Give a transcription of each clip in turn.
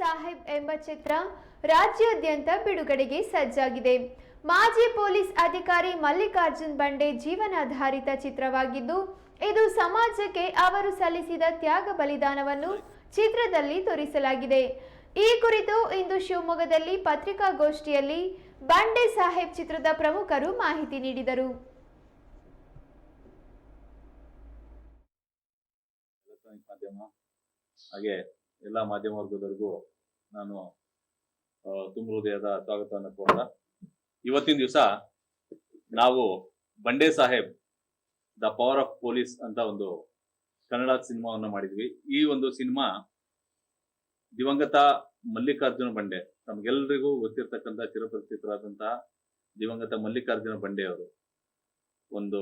ಸಾಹೇಬ್ ಎಂಬ ಚಿತ್ರ ರಾಜ್ಯಾದ್ಯಂತ ಬಿಡುಗಡೆಗೆ ಸಜ್ಜಾಗಿದೆ. ಮಾಜಿ ಪೊಲೀಸ್ ಅಧಿಕಾರಿ ಮಲ್ಲಿಕಾರ್ಜುನ್ ಬಂಡೆ ಜೀವನಾಧಾರಿತ ಚಿತ್ರವಾಗಿದ್ದು, ಇದು ಸಮಾಜಕ್ಕೆ ಅವರು ಸಲ್ಲಿಸಿದ ತ್ಯಾಗ ಬಲಿದಾನವನ್ನು ಚಿತ್ರದಲ್ಲಿ ತೋರಿಸಲಾಗಿದೆ. ಈ ಕುರಿತು ಇಂದು ಶಿವಮೊಗ್ಗದಲ್ಲಿ ಪತ್ರಿಕಾಗೋಷ್ಠಿಯಲ್ಲಿ ಬಂಡೆ ಸಾಹೇಬ್ ಚಿತ್ರದ ಪ್ರಮುಖರು ಮಾಹಿತಿ ನೀಡಿದರು. ಹಾಗೆ ಎಲ್ಲ ಮಾಧ್ಯಮ ವರ್ಗದವರಿಗೂ ನಾನು ತುಂಬ ಹೃದಯದ ಸ್ವಾಗತವನ್ನು ಕೋರ್ತಾ ಇವತ್ತಿನ ದಿವಸ ನಾವು Bande Saheb, the power of police ಅಂತ ಒಂದು ಕನ್ನಡ ಸಿನಿಮಾವನ್ನು ಮಾಡಿದ್ವಿ. ಈ ಒಂದು ಸಿನಿಮಾ ದಿವಂಗತ ಮಲ್ಲಿಕಾರ್ಜುನ ಬಂಡೆ ನಮಗೆಲ್ಲರಿಗೂ ಗೊತ್ತಿರ್ತಕ್ಕಂಥ ಚಿರಪರಿಚಿತರಾದಂತಹ ದಿವಂಗತ ಮಲ್ಲಿಕಾರ್ಜುನ ಬಂಡೆ ಅವರು ಒಂದು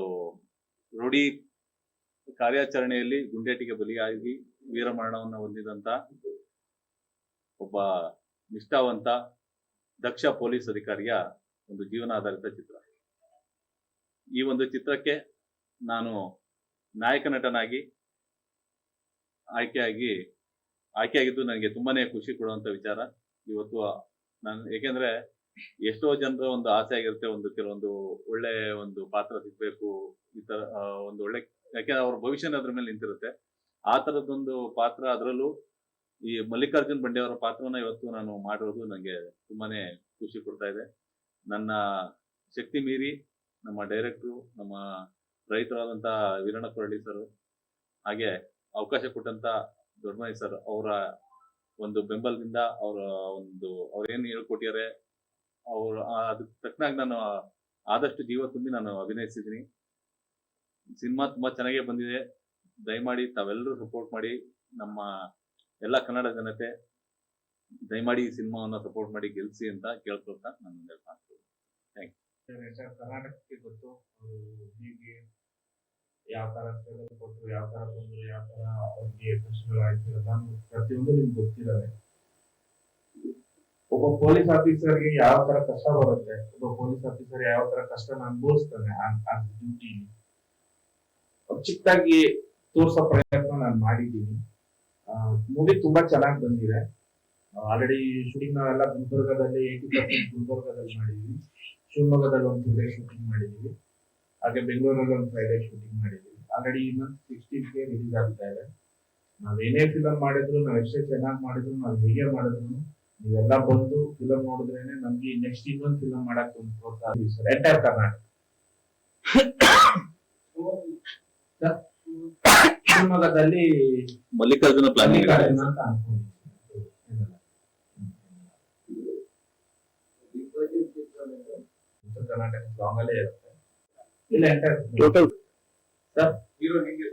ರೂಢಿ ಕಾರ್ಯಾಚರಣೆಯಲ್ಲಿ ಗುಂಡೇಟಿಗೆ ಬಲಿಯಾಗಿ ವೀರಮರಣವನ್ನು ಹೊಂದಿದಂತ ಒಬ್ಬ ನಿಷ್ಠಾವಂತ ದಕ್ಷ ಪೊಲೀಸ್ ಅಧಿಕಾರಿಯ ಒಂದು ಜೀವನಾಧಾರಿತ ಚಿತ್ರ. ಈ ಒಂದು ಚಿತ್ರಕ್ಕೆ ನಾನು ನಾಯಕ ನಟನಾಗಿ ಆಯ್ಕೆಯಾಗಿ, ಆಯ್ಕೆಯಾಗಿದ್ದು ನನಗೆ ತುಂಬಾನೇ ಖುಷಿ ಕೊಡುವಂತ ವಿಚಾರ. ಇವತ್ತು ನಾನು, ಏಕೆಂದ್ರೆ ಎಷ್ಟೋ ಜನರ ಒಂದು ಆಸೆ ಆಗಿರುತ್ತೆ, ಒಂದು ಕೆಲವೊಂದು ಒಳ್ಳೆ ಒಂದು ಪಾತ್ರ ಸಿಗ್ಬೇಕು, ಈ ತರ ಒಂದು ಒಳ್ಳೆ ಯಾಕೆಂದ್ರೆ ಅವ್ರ ಭವಿಷ್ಯನ ಅದ್ರ ಮೇಲೆ ನಿಂತಿರುತ್ತೆ. ಆ ತರದೊಂದು ಪಾತ್ರ ಅದರಲ್ಲೂ ಈ ಮಲ್ಲಿಕಾರ್ಜುನ್ ಬಂಡೆ ಅವರ ಪಾತ್ರವನ್ನ ಇವತ್ತು ನಾನು ಮಾಡಿರೋದು ನನಗೆ ತುಂಬಾನೇ ಖುಷಿ ಕೊಡ್ತಾ ಇದೆ. ನನ್ನ ಶಕ್ತಿ ಮೀರಿ ನಮ್ಮ ಡೈರೆಕ್ಟ್ರು, ನಮ್ಮ ರೈತರಾದಂತ ವೀರಣ್ಣ ಕೊರಳಿ ಸರ್, ಹಾಗೆ ಅವಕಾಶ ಕೊಟ್ಟಂತ ದೊಡ್ಡಮನಿ ಸರ್ ಅವರ ಒಂದು ಬೆಂಬಲದಿಂದ ಅವರ ಒಂದು, ಅವ್ರೇನು ಹೇಳ್ಕೊಟ್ಟಿದ್ದಾರೆ ಅವ್ರ ಅದಕ್ಕೆ ತಕ್ಕನಾಗಿ ನಾನು ಆದಷ್ಟು ಜೀವ ತುಂಬಿ ನಾನು ಅಭಿನಯಿಸಿದ್ದೀನಿ. ಸಿನಿಮಾ ತುಂಬಾ ಚೆನ್ನಾಗೇ ಬಂದಿದೆ. ದಯಮಾಡಿ ತಾವೆಲ್ಲರೂ ಸಪೋರ್ಟ್ ಮಾಡಿ, ನಮ್ಮ ಎಲ್ಲ ಕನ್ನಡ ಜನತೆ ದಯಮಾಡಿ ಈ ಸಿನಿಮಾವನ್ನ ಸಪೋರ್ಟ್ ಮಾಡಿ ಗೆಲ್ಸಿ ಅಂತ ಕೇಳ್ಕೊಳ್ತಾ ನಾನು ಥ್ಯಾಂಕ್ ಸರ್ ಕರ್ನಾಟಕಕ್ಕೆ ಗೊತ್ತು. ಹೀಗೆ ಯಾವ ತರ ಕೊಟ್ಟರು, ಯಾವ ತರ ಬಂದರು, ಯಾವ ತರ ಅವ್ರಿಗೆ ಪ್ರಶ್ನೆಗಳು ಆಯ್ತು ಎಲ್ಲಾನು ಪ್ರತಿಯೊಂದು ನಿಮ್ಗೆ ಗೊತ್ತಿದ್ದಾವೆ ಒಬ್ಬ ಪೊಲೀಸ್ ಆಫೀಸರ್ಗೆ ಯಾವ ತರ ಕಷ್ಟ ಬರುತ್ತೆ, ಒಬ್ಬ ಪೊಲೀಸ್ ಆಫೀಸರ್ ಯಾವ ತರ ಕಷ್ಟ ಅನುಭವಿಸ್ತಾನೆ ಡ್ಯೂಟಿಲಿ ಚಿಕ್ಕದಾಗಿ ತೋರ್ಸೋ ಪ್ರಯತ್ನ ನಾನು ಮಾಡಿದ್ದೀನಿ. ಮೂವಿ ತುಂಬಾ ಚೆನ್ನಾಗಿ ಬಂದಿದೆ. ಆಲ್ರೆಡಿ ಶೂಟಿಂಗ್ ನಾವೆಲ್ಲ ಗುಲ್ಬರ್ಗದಲ್ಲಿ ಏಯ್ಟಿ ಪರ್ಸೆಂಟ್ ಗುಲ್ಬರ್ಗದಲ್ಲಿ ಮಾಡಿದ್ವಿ. ಶಿವಮೊಗ್ಗದಲ್ಲಿ ಒಂದು ಟೂ ಡೇ ಶೂಟಿಂಗ್ ಮಾಡಿದ್ವಿ. ಹಾಗೆ ಬೆಂಗಳೂರಲ್ಲಿ ಒಂದು ಫೈವ್ ಡೇ ಶೂಟಿಂಗ್ ಮಾಡಿದ್ವಿ. ಆಲ್ರೆಡಿ ಈ ಮಂತ್ ಸಿಕ್ಸ್ಟೀನ್ಗೆ ರಿಲೀಸ್ ಆಗ್ತಾ ಇದೆ. ನಾವೇನೇ ಫಿಲಮ್ ಮಾಡಿದ್ರು, ನಾವ್ ಎಷ್ಟೇ ಚೆನ್ನಾಗಿ ಮಾಡಿದ್ರು, ನಾವ್ ಹೇಗೆ ಮಾಡಿದ್ರು ನೀವೆಲ್ಲ ಬಂದು ಫಿಲಮ್ ನೋಡಿದ್ರೇನೆ ನಮ್ಗೆ ನೆಕ್ಸ್ಟ್ ಇನ್ನೊಂದು ಫಿಲಮ್ ಮಾಡಕ್ ಒಂದು ಪ್ರೋತ್ಸಾಹ ಸರ್ ಎಂಟೈರ್ ಕರ್ನಾಟಕ ಶಿವಮೊಗ್ಗದಲ್ಲಿ ಮಲ್ಲಿಕಾರ್ಜುನ ಪ್ಲಾನಿಂಗ್ ಅಂತ ಅನ್ಕೊಂಡಿದ್ದೀನಿ ಕರ್ನಾಟಕ ಸಾಂಗ್ ಅಲ್ಲೇ ಇರುತ್ತೆ. ಇಲ್ಲ ಎಂಟರ್ ಟೋಟಲ್ ಸರ್ ಹೀರೋ ಹೆಂಗೆ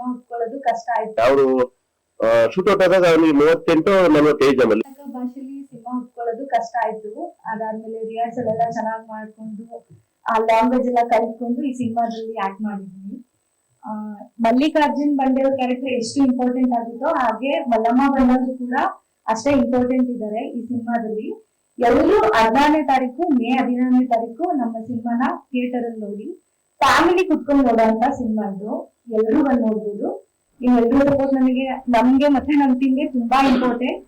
ಹೊತ್ಕೊಳ್ಳೋದು ಕಷ್ಟ ಆಯ್ತು. ಅವರು ಶೂಟೌಟ್ ಆದಾಗ ಅವನಿಗೆ ಮೂವತ್ತೆಂಟು ನಲವತ್ತೈದು ಜನ ಕನ್ನಡ ಭಾಷೆಲಿ ಸಿನಿಮಾ ಹುಟ್ಕೊಳ್ಳೋದು ಕಷ್ಟ ಆಯ್ತು. ಅದಾದ್ಮೇಲೆ ರಿಹರ್ಸಲ್ ಎಲ್ಲ ಚೆನ್ನಾಗಿ ಮಾಡ್ಕೊಂಡು ಆ ಲ್ಯಾಂಗ್ವೇಜ್ ಎಲ್ಲ ಕಲ್ತ್ಕೊಂಡು ಈ ಸಿನಿಮಾದಲ್ಲಿ ಆಕ್ಟ್ ಮಾಡಿದೀನಿ ಆ, ಮಲ್ಲಿಕಾರ್ಜುನ್ ಬಂಡೆ ಕ್ಯಾರೆಕ್ಟರ್ ಎಷ್ಟು ಇಂಪಾರ್ಟೆಂಟ್ ಆಗಿತ್ತೋ ಹಾಗೆ ಮಲ್ಲಮ್ಮ ಬಂಡರು ಕೂಡ ಅಷ್ಟೇ ಇಂಪಾರ್ಟೆಂಟ್ ಇದ್ದಾರೆ ಈ ಸಿನಿಮಾದಲ್ಲಿ. ಎಲ್ಲರೂ ಹದಿನಾರನೇ ತಾರೀಕು ಮೇ ಹದಿನಾರನೇ ತಾರೀಕು ನಮ್ಮ ಸಿನಿಮಾನ ಥಿಯೇಟರ್ ಅಲ್ಲಿ ನೋಡಿ ಫ್ಯಾಮಿಲಿ ಕುತ್ಕೊಂಡು ಅಂತ ಸಿನಿಮಾ ಇದು. ಎಲ್ಲರೂ ಬಂದು ನೋಡ್ಬೋದು. ನೀವೆಲ್ಲರೂ ಸಪೋಸ್ ನಮಗೆ ನಮ್ಗೆ ಮತ್ತೆ ನಮ್ ಟೀಮ್ಗೆ ತುಂಬಾ ಇಂಪಾರ್ಟೆಂಟ್